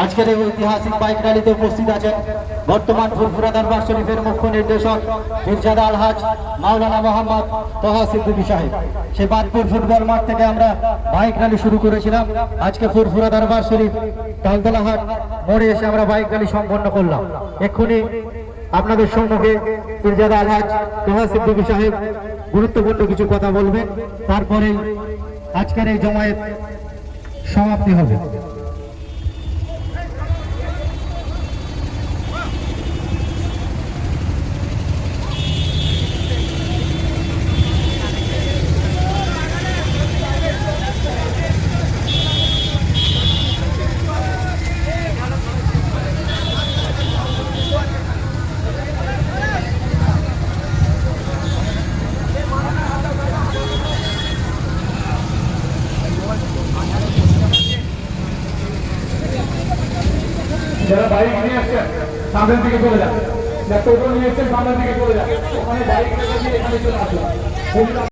আজকের এই ঐতিহাসিক বাইক র্যালিতে উপস্থিত আছেন বর্তমান ফুরফুরা দরবার শরীফের মুখ্য নির্দেশক মির্জাদা আলহাজ, মাওলানা মোহাম্মদ তোহা সিদ্দিকী সাহেব। সে বাদপুর ফুটবল মাঠ থেকে আমরা বাইক র্যালি শুরু করেছিলাম। আজকে ফুরফুরা দরবার শরীফ, তালতলাহাট মোড়ে এসে আমরা বাইক র্যালি সম্পন্ন করলাম। এক্ষুনি আপনাদের সম্মুখে মির্জাদা আলহাজ তোহা সিদ্দিকী সাহেব গুরুত্বপূর্ণ কিছু কথা বলবেন। তারপরে আজকের এই জমায়েত সমাপ্তি হবে। যারা বাইক নিয়ে আসছেন সামনের দিকে চলে যান। যারা টোটো নিয়ে এসছেন সামনের দিকে চলে যান। ওখানে বাইক দিয়ে এখানে চলে আসলাম